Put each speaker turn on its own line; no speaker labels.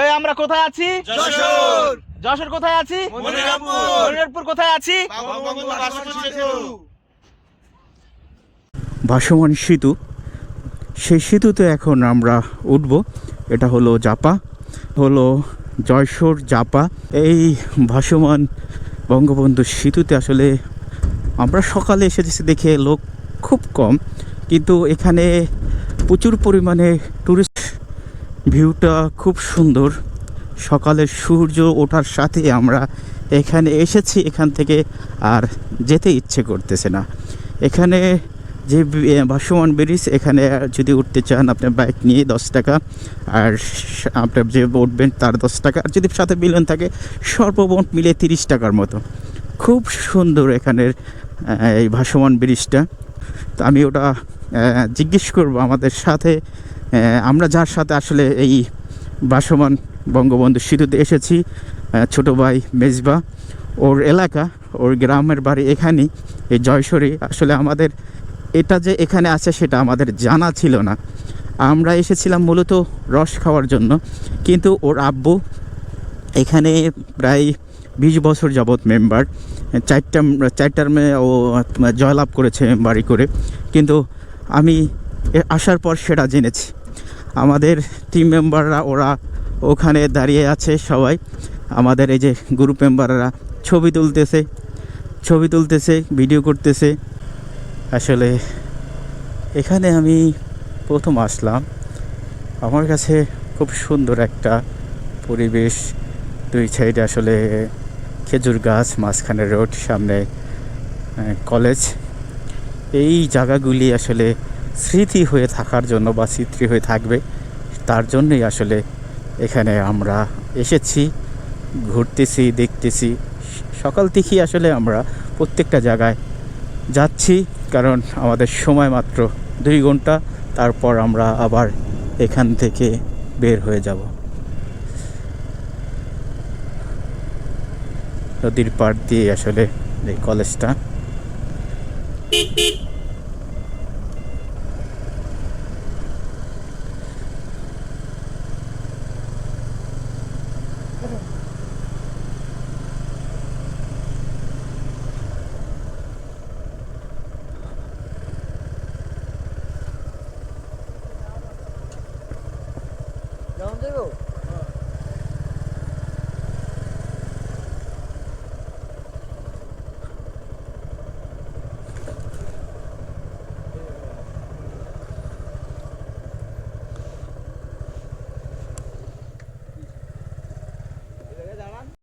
এই আমরা কোথায় আছি?
যশোর।
যশোর কোথায় আছি?
মনিরামপুর।
মনিরামপুর কোথায় আছি?
ভাসমান সেতু। সেই সেতুতে এখন আমরা উঠব। এটা হলো জাপা হলো জয়সর জাপা। এই ভাসমান বঙ্গবন্ধু সেতুতে আসলে আমরা সকালে এসেছি দেখে লোক খুব কম। কিন্তু এখানে প্রচুর পরিমাণে টুরিস্ট ভিউটা খুব সুন্দর। সকালের সূর্য ওঠার সাথে আমরা এখানে এসেছি, এখান থেকে আর যেতে ইচ্ছে করতেছে না। এখানে যে ভাসমান ব্রিজ, এখানে যদি উঠতে চান আপনার বাইক নিয়ে দশ টাকা, আর আপনার যে উঠবেন তার দশ টাকা, আর যদি সাথে বিলন থাকে, সর্বমোট মিলে তিরিশ টাকার মতো। খুব সুন্দর এখানের এই ভাসমান ব্রিজটা। তো আমি ওটা জিজ্ঞেস করব আমাদের সাথে আমরা যার সাথে আসলে এই ভাসমান বঙ্গবন্ধু সেতুতে এসেছি ছোট ভাই মেজবা, ওর এলাকা, ওর গ্রামের বাড়ি এখানেই। এই জয়সরী আসলে আমাদের, এটা যে এখানে আছে সেটা আমাদের জানা ছিল না। আমরা এসেছিলাম মূলত রস খাওয়ার জন্য, কিন্তু ওর আব্বু এখানে প্রায় বিশ বছর যাবৎ মেম্বার। চারটা, চারটার মেয়ে ও জয়লাভ করেছে বাড়ি করে। কিন্তু আমি আসার পর সেটা জেনেছি। আমাদের টিম মেম্বাররা ওরা ওখানে দাঁড়িয়ে আছে সবাই। আমাদের এই যে গ্রুপ মেম্বাররা ছবি তুলতেছে ছবি তুলতেছে ভিডিও করতেছে। আসলে এখানে আমি প্রথম আসলাম। আমার কাছে খুব সুন্দর একটা পরিবেশ। দুই সাইডে আসলে খেজুর গাছ, মাঝখানে রোড, সামনে কলেজ এই জায়গাগুলি আসলে স্মৃতি হয়ে থাকার জন্য বা স্মৃতি হয়ে থাকবে, তার জন্যই আসলে এখানে আমরা এসেছি, ঘুরতেছি, দেখতেছি। সকাল থেকেই আসলে আমরা প্রত্যেকটা জায়গায় যাচ্ছি, কারণ আমাদের সময় মাত্র দুই ঘণ্টা, তারপর আমরা আবার এখান থেকে বের হয়ে যাব। নদীর পাড় দিয়ে আসলে এই কলেজটা।
રાઉન્ડ કર્યો